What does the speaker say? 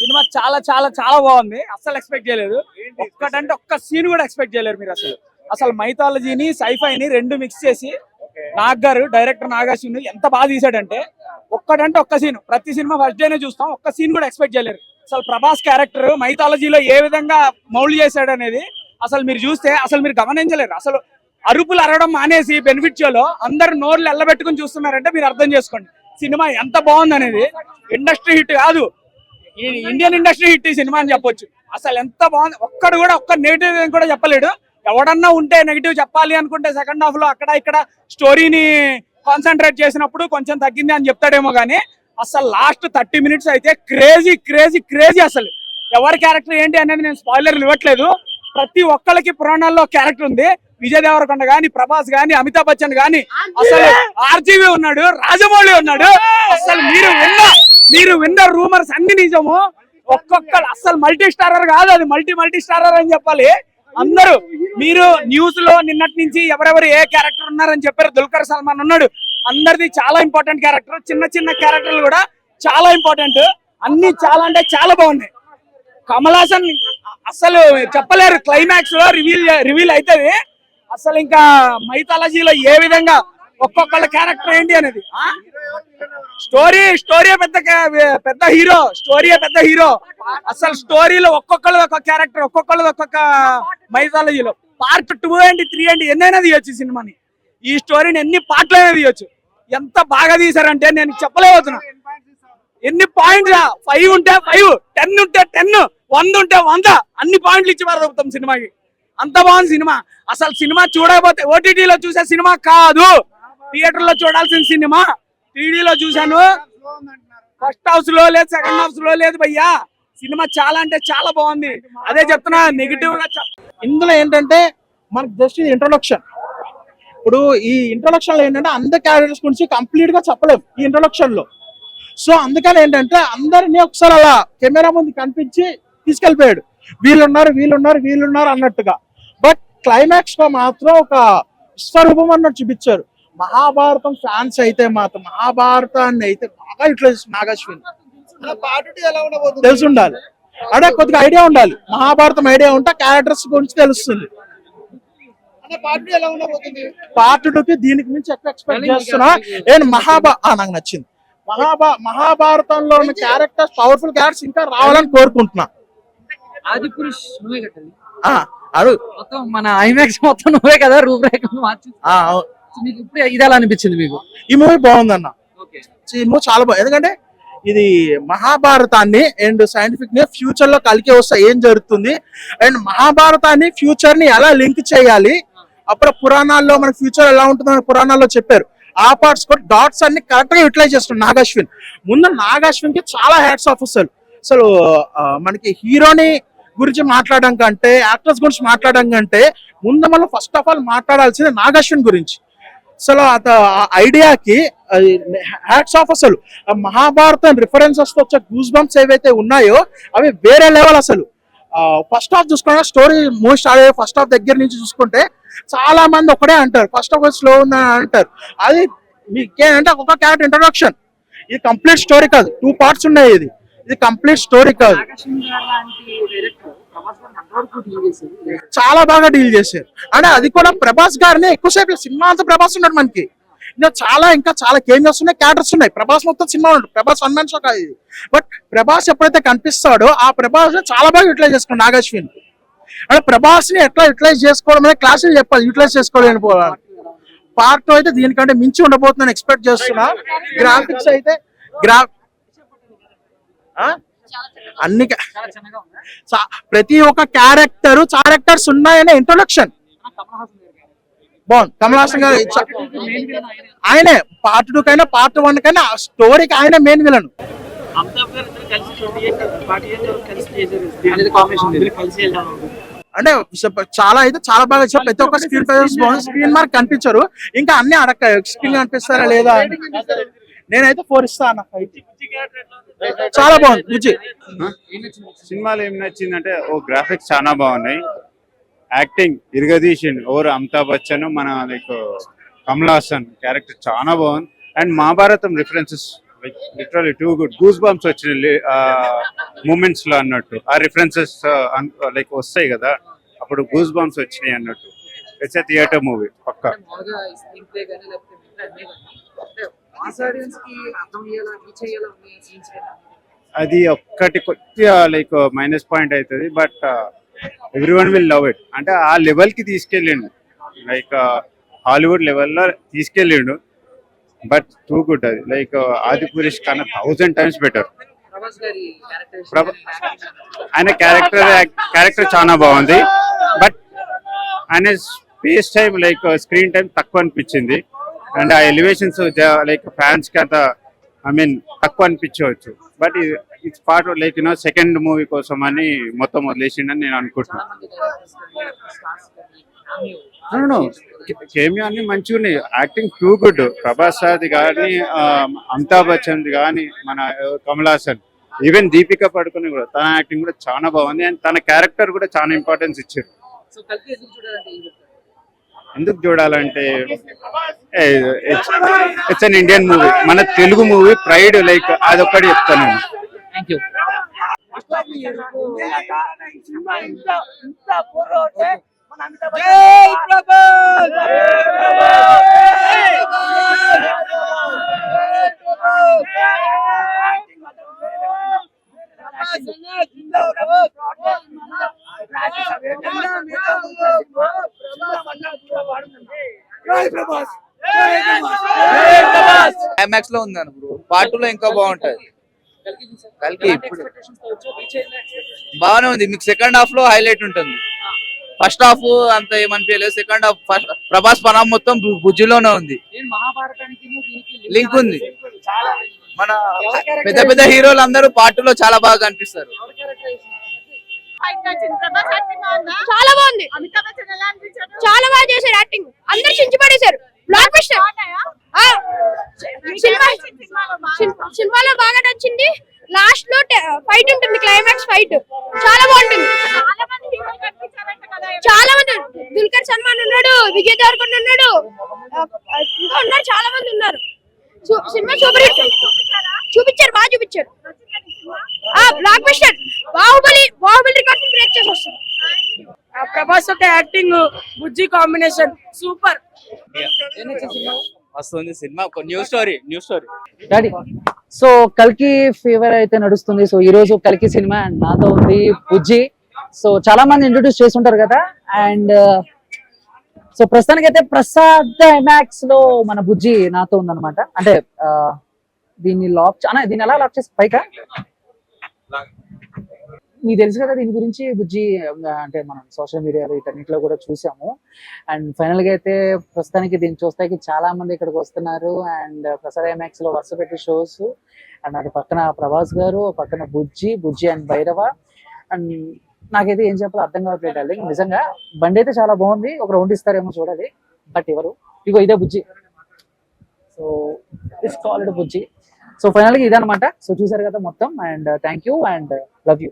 Cinema చాలా చాలా చాలా బాగుంది. అస్సలు ఎక్స్పెక్ట్ చేయలేదు. ఒక్కటంటే ఒక్క సీన్ కూడా ఎక్స్పెక్ట్ చేయలేరు మీరు అసలు. అసలు మైథాలజీని సైఫైని రెండు మిక్స్ చేసి నాగ్ గారు డైరెక్టర్ నాగార్జున ఎంత బాగా తీసాడంటే ఒక్కటంటే ఒక్క సీన్ ప్రతి సినిమా ఫస్ట్ డేనే చూస్తాం. ఒక్క సీన్ కూడా ఎక్స్పెక్ట్ చేయలేరు. అసలు ప్రభాస్ క్యారెక్టర్ మైథాలజీలో ఏ విధంగా మౌల్డ్ చేశాడు అనేది అసలు మీరు చూస్తే అసలు మీరు గమనించలేరు. అసలు అరుపులు అరవడం మానేసి బెనిఫిట్ షోలో అందరు నోర్లు ఎల్లబెట్టుకుని చూస్తున్నారంటే మీరు అర్థం చేసుకోండి. సినిమా ఎంత బాగుంది అనేది ఇండస్ట్రీ హిట్ కాదు. ఇండియన్ ఇండస్ట్రీ హిట్ ఈ సినిమా అని చెప్పొచ్చు. అసలు ఎంత బాగుంది. ఒక్కడు కూడా ఒక్క నెగిటివ్ కూడా చెప్పలేడు. ఎవడన్నా ఉంటే నెగిటివ్ చెప్పాలి అనుకుంటే సెకండ్ హాఫ్లో అక్కడ ఇక్కడ స్టోరీని కాన్సన్ట్రేట్ చేసినప్పుడు కొంచెం తగ్గింది అని చెప్తాడేమో కానీ అసలు లాస్ట్ థర్టీ మినిట్స్ అయితే క్రేజీ క్రేజీ క్రేజీ అసలు. ఎవరి క్యారెక్టర్ ఏంటి అనేది నేను స్పాయిలర్లు ఇవ్వట్లేదు. ప్రతి ఒక్కరికి పురాణాల్లో క్యారెక్టర్ ఉంది. విజయ్ దేవరకొండ గాని ప్రభాస్ గాని అమితాబ్ బచ్చన్ గాని అసలు ఆర్జీవి ఉన్నాడు రాజమౌళి ఉన్నాడు. అసలు మీరు విన్న మీరు విన్న రూమర్స్ అన్ని నిజము. ఒక్కొక్కరు అసలు మల్టీ స్టారర్ కాదు అది మల్టీ మల్టీ స్టారర్ అని చెప్పాలి. అందరూ మీరు న్యూస్లో నిన్నటి నుంచి ఎవరెవరు ఏ క్యారెక్టర్ ఉన్నారని చెప్పారు దుల్కర్ సల్మాన్ ఉన్నాడు. అందరిది చాలా ఇంపార్టెంట్ క్యారెక్టర్ చిన్న చిన్న క్యారెక్టర్లు కూడా చాలా ఇంపార్టెంట్ అన్ని చాలా అంటే చాలా బాగున్నాయి. కమల్ హాసన్ అసలు చెప్పలేరు క్లైమాక్స్లో రివీల్ రివీల్ అవుతుంది. అసలు ఇంకా మైథాలజీలో ఏ విధంగా ఒక్కొక్కళ్ళ క్యారెక్టర్ ఏంటి అనేది? స్టోరీ స్టోరీ పెద్ద పెద్ద హీరో స్టోరీ పెద్ద హీరో అసలు స్టోరీలో ఒక్కొక్కళ్ళది ఒక్కొక్క క్యారెక్టర్ ఒక్కొక్కళ్ళది ఒక్కొక్క మైథాలజీలో పార్ట్ టూ అండి త్రీ అండి ఎన్నైనా తీయొచ్చు ఈ సినిమాని. ఈ స్టోరీని ఎన్ని పార్ట్లైనా తీయొచ్చు. ఎంత బాగా తీశారంటే నేను చెప్పలేకపోతున్నా. ఎన్ని పాయింట్స్ ఫైవ్ ఉంటే ఫైవ్ టెన్ ఉంటే టెన్ వంద ఉంటే వంద అన్ని పాయింట్లు ఇచ్చి పారదొప్పుతాం సినిమాకి. అంత బాగుంది సినిమా. అసలు సినిమా చూడకపోతే ఓటీటీలో చూసే సినిమా కాదు. థియేటర్లో చూడాల్సిన సినిమా. త్రీడీలో చూశాను. ఫస్ట్ హౌస్లో లేదు సెకండ్ హౌస్లో లేదు భయ్యా. సినిమా చాలా అంటే చాలా బాగుంది. అదే చెప్తున్నా నెగిటివ్గా ఇందులో ఏంటంటే మనకు జస్ట్ ఇది ఇంట్రొడక్షన్ ఇప్పుడు ఈ ఇంట్రొడక్షన్లో ఏంటంటే అందరి క్యారెక్టర్స్ గురించి కంప్లీట్గా చెప్పలేము ఈ ఇంట్రొడక్షన్లో. సో అందుకని ఏంటంటే అందరినీ ఒకసారి అలా కెమెరా ముందు కనిపించి తీసుకెళ్ళిపోయాడు. వీళ్ళున్నారు వీళ్ళున్నారు వీళ్ళున్నారు అన్నట్టుగా. క్లైమాక్స్లో మాత్రం ఒక విశ్వరూపం అన్నట్టు చూపించారు. మహాభారతం ఫ్యాన్స్ అయితే మాత్రం మహాభారతాన్ని అయితే బాగా ఇట్లా నాగశ్విన్. తెలిసి ఉండాలి అంటే కొద్దిగా ఐడియా ఉండాలి. మహాభారతం ఐడియా ఉంటే క్యారెక్టర్స్ గురించి తెలుస్తుంది. పార్ట్ టూ కి దీనికి మించి ఎక్కువ ఎక్స్పెక్ట్ చేస్తున్నా. నేను మహాభా నాకు నచ్చింది. మహాభా మహాభారతంలో ఉన్న క్యారెక్టర్స్ పవర్ఫుల్ క్యారెక్టర్స్ ఇంకా రావాలని కోరుకుంటున్నా. ఆది పురుష్ మొత్తం మన ఐమాక్స్ మొత్తం నువ్వే కదా మార్చి. మీకు ఇప్పుడు ఇది ఎలా అనిపించింది మీకు? ఈ మూవీ బాగుందన్న. ఓకే. ఈ మూవీ చాలా బాగుంది ఎందుకంటే ఇది మహాభారతాన్ని అండ్ సైంటిఫిక్ని ఫ్యూచర్లో కలిగి వస్తే ఏం జరుగుతుంది? అండ్ మహాభారతాన్ని ఫ్యూచర్ని ఎలా లింక్ చేయాలి? అప్పుడు పురాణాల్లో మన ఫ్యూచర్ ఎలా ఉంటుందో పురాణాల్లో చెప్పారు. ఆ పార్ట్స్ కూడా డాట్స్ అన్ని కరెక్ట్గా యూటిలైజ్ చేస్తున్నాడు నాగాశ్విన్. ముందు నాగాశ్విన్కి చాలా హ్యాట్స్ ఆఫ్ అసలు అసలు మనకి హీరోని గురించి మాట్లాడడం కంటే యాక్టర్స్ గురించి మాట్లాడడం కంటే ముందు మనం ఫస్ట్ ఆఫ్ ఆల్ మాట్లాడాల్సింది నాగశ్వన్ గురించి. అసలు అత ఐడియాకి హ్యాట్స్ ఆఫ్ అసలు. మహాభారతం రిఫరెన్సెస్తో వచ్చే గూస్ బంప్స్ ఏవైతే ఉన్నాయో అవి వేరే లెవెల్ అసలు. ఫస్ట్ హాఫ్ చూసుకున్నా స్టోరీ మూవీ స్టార్ట్ అయ్యే ఫస్ట్ హాఫ్ దగ్గర నుంచి చూసుకుంటే చాలా మంది ఒకటే అంటారు. ఫస్ట్ హాఫ్ స్లో ఉందని అంటారు. అది మీకేంటంటే ఒక క్యారెక్టర్ ఇంట్రొడక్షన్ ఇది కంప్లీట్ స్టోరీ కాదు. టూ పార్ట్స్ ఉన్నాయి ఇది. ఇది కంప్లీట్ స్టోరీ కాదు. చాలా బాగా డీల్ చేశారు. అంటే అది కూడా ప్రభాస్ గారిని ఎక్కువసేపు సినిమా అంతా ప్రభాస్ ఉన్నాడు మనకి. ఇంకా చాలా ఇంకా చాలా కేంజర్స్ ఉన్నాయి క్యారెక్టర్స్ ఉన్నాయి. ప్రభాస్ మొత్తం సినిమా ఉంటుంది ప్రభాస్ వన్ మ్యాన్ షో కాదు ఇది. బట్ ప్రభాస్ ఎప్పుడైతే కనిపిస్తాడో ఆ ప్రభాస్ చాలా బాగా యూటిలైజ్ చేసుకున్నాడు నాగశ్విన్. అంటే ప్రభాస్ని ఎట్లా యూటిలైజ్ చేసుకోవడం అనేది క్లాసులు చెప్పాలి. యూటిలైజ్ చేసుకోలేని పోవాలి. పార్ట్ అయితే దీనికంటే మించి ఉండబోతుందని ఎక్స్పెక్ట్ చేస్తున్నా. గ్రాఫిక్స్ అయితే గ్రా ఆ? అన్ని ప్రతి ఒక్క క్యారెక్టర్ క్యారెక్టర్స్ ఉన్నాయనే ఇంట్రొడక్షన్ బాగుంది. కమల్ హాసన్ గారు ఆయనే. పార్ట్ టూ కైనా పార్ట్ వన్ కైనా స్టోరీకి ఆయన మెయిన్ విలన్ అంటే చాలా అయితే చాలా బాగా ఇచ్చారు ప్రతి ఒక్క స్క్రీన్ ప్రైజెస్ బాగుంది స్క్రీన్ మార్క్ కనిపించారు. ఇంకా అన్ని అడక్క స్క్రీన్ కనిపిస్తారా లేదా అని. నేనైతే ఫోర్ ఇస్తా అన్న. చాలా బాగుంది బుజ్జి సినిమాలో ఏం నచ్చిందంటే ఓ గ్రాఫిక్స్ చాలా బాగున్నాయి. యాక్టింగ్ ఇరగదీసిండు ఓవర్ అమితాబ్ బచ్చన్ మన లైక్ కమల్ హాసన్ క్యారెక్టర్ చాలా బాగుంది. And Mahabharatam references literally too good goose bumps వచ్చినాయి మూమెంట్స్లో అన్నట్టు. ఆ రిఫరెన్సెస్ లైక్ వస్తాయి కదా అప్పుడు గూస్ బాంబ్స్ వచ్చినాయి అన్నట్టు. ఇట్స్ థియేటర్ మూవీ పక్కా. అది ఒక్కటి కొద్దిగా లైక్ మైనస్ పాయింట్ అవుతుంది but every one will love it అంటే ఆ లెవెల్కి తీసుకెళ్ళిండు లైక్ హాలీవుడ్ లెవెల్లో తీసుకెళ్ళిండు. బట్ టూ గుడ్ అది. లైక్ ఆది పురుష్ కన్నా థౌజండ్ టైమ్స్ బెటర్ ఆయన క్యారెక్టర్ క్యారెక్టర్ చాలా బాగుంది. బట్ ఆయన space time like screen time తక్కువ అనిపించింది. అండ్ ఆ ఎలివేషన్స్ లైక్ ఫ్యాన్స్కి అంత ఐ మీన్ తక్కువ అనిపించవచ్చు. But it's part like you know second movie కోసం అని మొత్తం వదిలేసిండని నేను అనుకుంటున్నాను కేమియో అన్ని మంచిగా ఉన్నాయి. యాక్టింగ్ టూ గుడ్ ప్రభాస్ అది కానీ అమితాబ్ బచ్చన్ కానీ మన కమల్ హాసన్ ఈవెన్ దీపిక పడుకుని కూడా తన యాక్టింగ్ కూడా చాలా బాగుంది. అండ్ తన క్యారెక్టర్ కూడా చాలా ఇంపార్టెన్స్ ఇచ్చారు. ఎందుకు చూడాలంటే ఇట్స్ అన్ ఇండియన్ మూవీ మన తెలుగు మూవీ ప్రైడ్ లైక్ అదొక్కటి చెప్తాను. నేను థ్యాంక్ యూ జై ఐమాక్స్లో ఉందని బ్రో పార్ట్లో ఇంకా బాగుంటది. కలికి ఇప్పుడు. బాగానే ఉంది. మీకు సెకండ్ హాఫ్లో హైలైట్ ఉంటుంది. ఫస్ట్ హాఫ్ అంత ఏమనిపించలేదు. సెకండ్ హాఫ్ ఫస్ట్ ప్రభాస్ పనం మొత్తం బుజ్జిలోనే ఉంది. నేను మహాభారతానికి దీనికి లింక్ ఉంది. మన పెద్ద పెద్ద హీరోలు అందరూ పార్ట్లో చాలా బాగా కనిపిస్తారు. చాలా బాగుంది. చాలా బాగా చేశారు యాక్టింగ్ అందరు చించి పడేశారు. బ్లాక్ బస్టర్ సినిమాలో బాగా? నచ్చింది. లాస్ట్లో ఫైట్ ఉంటుంది క్లైమాక్స్ ఫైట్ చాలా బాగుంటుంది. చాలా మంది హీరోలు కనిపించారంట కదా చాలా మంది దుల్కర్ సల్మాన్ ఉన్నాడు విజయ్ దేవరకొండ ఉన్నాడు. ఇంకా ఉన్నారు చాలా మంది ఉన్నారు. సు- సినిమా సూపర్ హిట్. చూపించారు? బాగా చూపించారు. ఆ blockbuster Baahubali Baahubali record break చేసి వస్తుంది. ప్రభాస్ యొక్క యాక్టింగ్ బుజ్జి కాంబినేషన్ సూపర్ సినిమా? వస్తుంది cinema. New story new story daddy so కల్కి ఫీవర్ అయితే నడుస్తుంది. సో ఈ రోజు కల్కి సినిమా అండ్ నాతో ఉంది బుజ్జి. సో చాలా మంది ఇంట్రొడ్యూస్ చేస్తుంటారు కదా. అండ్ సో ప్రస్తుతానికి అయితే ప్రసాద్ ఎమాక్స్లో మన బుజ్జి నాతో ఉందన్నమాట. అంటే ఆ, దీన్ని లాక్ దీన్ని ఎలా లాక్ చేసి పైకా? మీకు తెలుసు కదా దీని గురించి బుజ్జి అంటే మనం సోషల్ మీడియాలో వీటన్నిటిలో కూడా చూసాము. అండ్ ఫైనల్గా అయితే ప్రస్తుతానికి దీన్ని చూస్తాకి చాలా మంది ఇక్కడికి వస్తున్నారు. అండ్ ప్రసాద్ ఐమాక్స్లో వరుస పెట్టి షోస్. అండ్ అటు పక్కన ప్రభాస్ గారు పక్కన బుజ్జి బుజ్జి అండ్ భైరవ. అండ్ నాకైతే ఏం చెప్పాలో అర్థం కావట్లేదు అండి నిజంగా బండి అయితే చాలా బాగుంది. ఒక రౌండ్ ఇస్తారేమో చూడాలి. బట్ ఎవరు? ఇగో ఇదే Bujji. So it's called Bujji. So ఫైనల్గా ఇదనమాట సో చూసారు కదా మొత్తం. And thank you and love you.